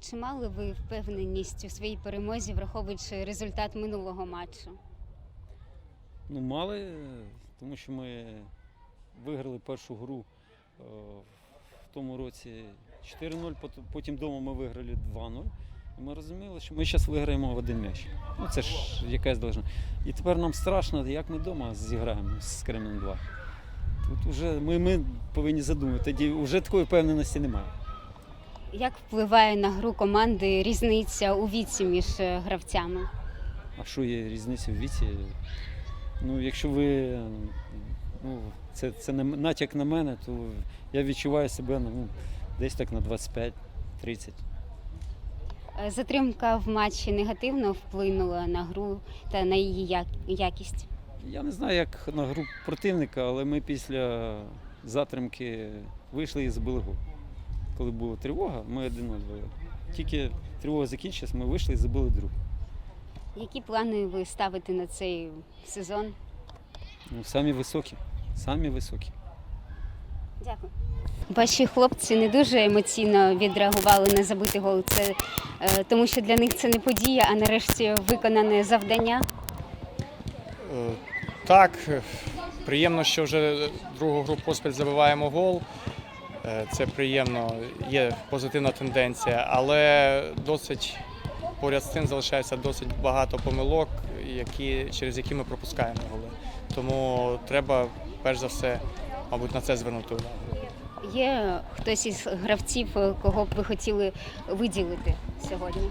чи мали ви впевненість у своїй перемозі, враховуючи результат минулого матчу? Ну, мали, тому що ми виграли першу гру е, в тому році 4-0, потім вдома ми виграли 2-0. І ми розуміли, що ми зараз виграємо в один м'яч. Ну, це ж якась должна. І тепер нам страшно, як ми вдома зіграємо з Кремлем 2. Тут вже ми, ми повинні задумати, тоді вже такої впевненості немає. Як впливає на гру команди різниця у віці між е, гравцями? А що є різниця в віці? Ну, якщо ви ну, це, це натяк на мене, то я відчуваю себе ну, десь так на 25-30. Е, Затримка в матчі негативно вплинула на гру та на її якість. Я не знаю, як на гру противника, але ми після затримки вийшли і забили гол. Коли була тривога, ми 1-0 вели. Тільки тривога закінчилась, ми вийшли і забили друг. Які плани ви ставите на цей сезон? Ну, самі високі, самі високі. Дякую. Ваші хлопці не дуже емоційно відреагували на забитий гол. Це е, тому, що для них це не подія, а нарешті виконане завдання. Е, Так, приємно, що вже другу гру поспіль забиваємо гол. Е, Це приємно, є позитивна тенденція, але досить поряд з цим залишається досить багато помилок, які, через які ми пропускаємо голи. Тому треба перш за все, мабуть, на це звернути увагу. Є хтось із гравців, кого б ви хотіли виділити сьогодні?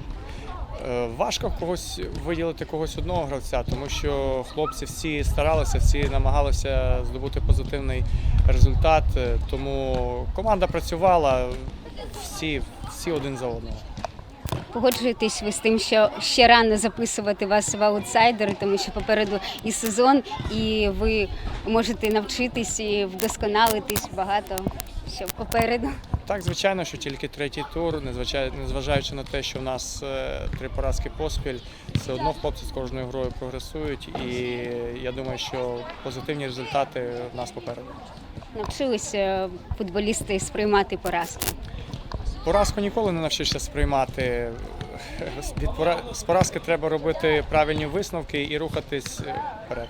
Е, Важко когось виділити когось одного гравця, тому що хлопці всі старалися, всі намагалися здобути позитивний результат. Е, Тому команда працювала всі, всі один за одного. Погоджуєтесь ви з тим, що ще рано записувати вас в аутсайдери, тому що попереду і сезон, і ви можете навчитись і вдосконалитись багато що попереду. Так, звичайно, що тільки третій тур, незважаючи на те, що в нас е, три поразки поспіль, все одно хлопці з кожною грою прогресують, і я думаю, що позитивні результати в нас попереду. Навчилися футболісти сприймати поразки. Поразку ніколи не навчишся сприймати. Від пора- з поразки треба робити правильні висновки і рухатись е, вперед.